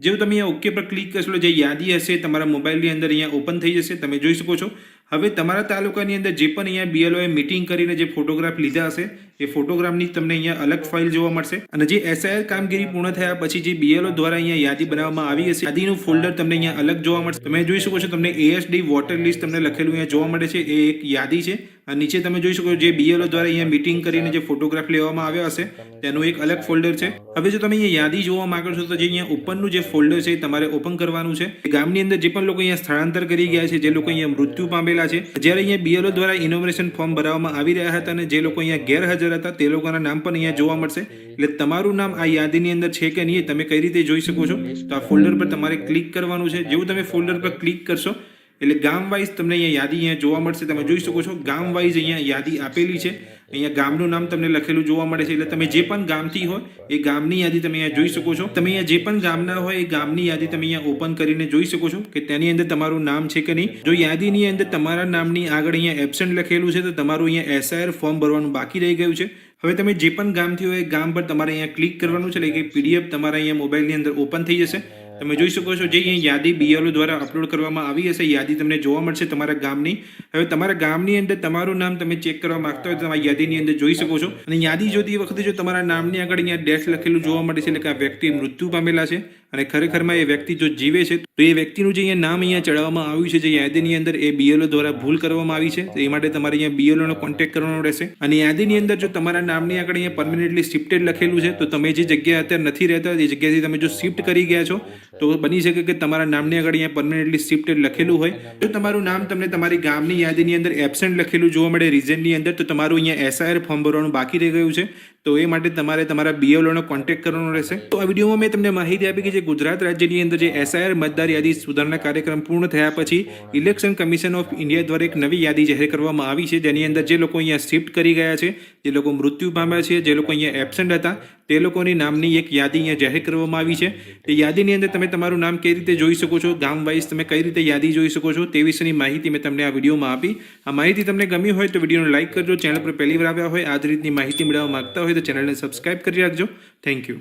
જેવું તમે અહીંયા ઓકે પર ક્લિક કરશો એટલે જે યાદી હશે તમારા મોબાઈલની અંદર અહીંયા ઓપન થઈ જશે, તમે જોઈ શકો છો. હવે તમારા તાલુકાની અંદર જે પણ અહીંયા બીએલઓએ મિટિંગ કરીને જે ફોટોગ્રાફ લીધા હશે, એ ફોટોગ્રાફની તમને અહીંયા અલગ ફાઇલ જોવા મળશે. અને જે એસઆઈઆર કામગીરી પૂર્ણ થયા પછી જે બીએલઓ દ્વારા અહીંયા યાદી બનાવવામાં આવી હશે, યાદીનું ફોલ્ડર તમને અહીંયા અલગ જોવા મળશે. તમે જોઈ શકો છો તમને એએસડી વોટર લિસ્ટ તમને લખેલું અહીંયા જોવા મળે છે, એ એક યાદી છે. અને નીચે તમે જોઈ શકો જે બીએલઓ દ્વારા અહીંયા મિટિંગ કરીને જે ફોટોગ્રાફ લેવામાં આવ્યા હશે, તેનું એક અલગ ફોલ્ડર છે. હવે જો તમે અહીંયા યાદી જોવા માંગો છો તો જે અહીંયા ઉપરનું જે ફોલ્ડર છે તમારે ઓપન કરવાનું છે. ગામની અંદર જે પણ લોકો અહીંયા સ્થળાંતર કરી ગયા છે, જે લોકો અહીંયા મૃત્યુ પામેલા છે. જ્યારે અહીંયા બીએલઓ દ્વારા ઇનોગ્રેશન ફોર્મ ભરવામાં આવી રહ્યા હતા અને જે લોકો અહીંયા ગેરહાજર હતા, તે લોકોના નામ પણ અહીંયા જોવા મળશે. એટલે તમારું નામ આ યાદીની અંદર છે કે નહીં તમે કઈ રીતે જોઈ શકો છો? તો આ ફોલ્ડર પર તમારે ક્લિક કરવાનું છે. જેવું તમે ફોલ્ડર પર ક્લિક કરશો એટલે ગામ વાઇઝ તમને અહીંયા યાદી અહીંયા જોવા મળશે. તમે જોઈ શકો છો ગામ વાઇઝ અહીંયા યાદી આપેલી છે. અહીંયા ગામનું નામ તમને લખેલું જોવા મળે છે. એટલે તમે જે પણ ગામથી હોય, એ ગામની યાદી તમે અહીંયા જોઈ શકો છો. તમે અહીંયા જે પણ ગામના હોય, એ ગામની યાદી તમે અહીંયા ઓપન કરીને જોઈ શકો છો કે તેની અંદર તમારું નામ છે કે નહીં. જો યાદીની અંદર તમારા નામની આગળ અહીંયા એબસેન્ટ લખેલું છે, તો તમારું અહીંયા એસઆઈઆર ફોર્મ ભરવાનું બાકી રહી ગયું છે. હવે તમે જે પણ ગામથી હોય, એ ગામ પર તમારે અહીંયા ક્લિક કરવાનું છે. એટલે કે પીડીએફ તમારા અહીંયા મોબાઈલની અંદર ઓપન થઈ જશે. તમે જોઈ શકો છો, જે યાદી બીએલઓ દ્વારા અપલોડ કરવામાં આવી હશે. યાદી તમને જોવા મળશે તમારા ગામની. હવે તમારા ગામની અંદર તમારું નામ તમે ચેક કરવા માંગતા હોય તો તમારી યાદીની અંદર જોઈ શકો છો. અને યાદી જોતી વખતે જો તમારા નામની આગળ અહીંયા ડેશ લખેલું જોવા મળે છે, એટલે કે આ વ્યક્તિ મૃત્યુ પામેલા છે. અને ખરેખરમાં એ વ્યક્તિ જો જીવે છે, તો એ વ્યક્તિનું જે અહીંયા નામ અહીંયા ચડાવવામાં આવ્યું છે, જે યાદીની અંદર એ બીએલઓ દ્વારા ભૂલ કરવામાં આવી છે, તો એ માટે તમારે અહીંયા બીએલઓનો કોન્ટેક્ટ કરવાનો રહેશે. અને યાદીની અંદર જો તમારા નામની આગળ અહીંયા પરમનન્ટલી શિફ્ટેડ લખેલું છે, તો તમે જે જગ્યાએ અત્યારે નથી રહેતા, એ જગ્યાથી તમે જો શિફ્ટ કરી ગયા છો, તો બની શકે કે તમારા નામની આગળ અહીંયા પરમનન્ટલી શિફ્ટેડ લખેલું હોય. તો તમારું નામ તમને તમારી ગામની યાદીની અંદર એબસન્ટ લખેલું જોવા મળે રીઝનની અંદર, તો તમારું અહીંયા એસઆઈઆર ફોર્મ ભરવાનું બાકી રહી ગયું છે. તો એ માટે તમારે તમારા બીએલઓનો કોન્ટેક્ટ કરવાનો રહેશે. તો આ વિડીયોમાં મેં તમને માહિતી આપી કે જે ગુજરાત રાજ્યની અંદર જે એસઆઈઆર મતદાર યાદી સુધારણા કાર્યક્રમ પૂર્ણ થયા પછી ઇલેક્શન કમિશન ઓફ ઇન્ડિયા દ્વારા એક નવી યાદી જાહેર કરવામાં આવી છે. જેની અંદર જે લોકો અહીંયા શિફ્ટ કરી ગયા છે, જે લોકો મૃત્યુ પામ્યા છે, જે લોકો અહીંયા એબસન્ટ હતા, તે લોકોની નામની એક યાદી અહીંયા જાહેર કરવામાં આવી છે. તે યાદીની અંદર તમે તમારું નામ કઈ રીતે જોઈ શકો છો, ગામ વાઇઝ તમે કઈ રીતે યાદી જોઈ શકો છો, તે વિશેની માહિતી મેં તમને આ વિડીયોમાં આપી. આ માહિતી તમને ગમી હોય તો વિડીયોને લાઇક કરજો, ચેનલ પર પહેલી વાર આવ્યા હોય, આ જ રીતની માહિતી મેળવવા માંગતા હોય તો ચેનલને સબસ્ક્રાઇબ કરી રાખજો. થેન્ક યુ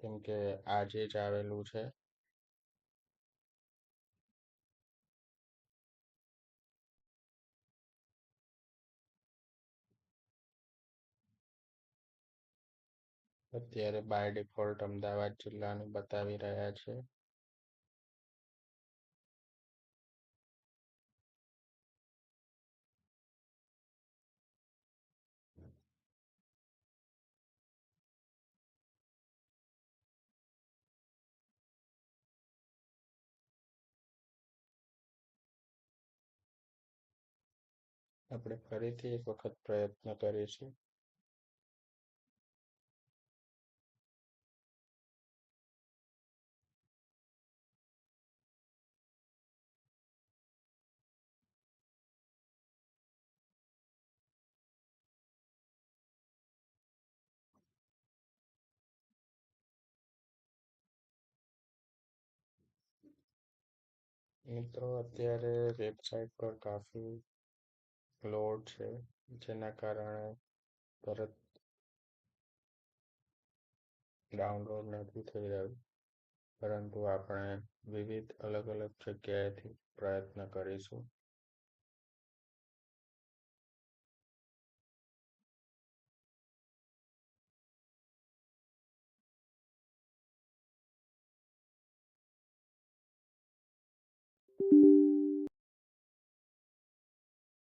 કેમ કે આજે જ આવેલું છે. અત્યારે બાય ડિફોલ્ટ અમદાવાદ જિલ્લાનું બતાવી રહ્યા છે. આપણે ફરીથી એક વખત પ્રયત્ન કરીશું મિત્રો અત્યારે વેબસાઇટ પર કાફી લોડ છે, જેના કારણે તરત ડાઉનલોડ નથી થઈ રહ્યું. પરંતુ આપણે વિવિધ અલગ અલગ જગ્યાએથી પ્રયત્ન કરીશું.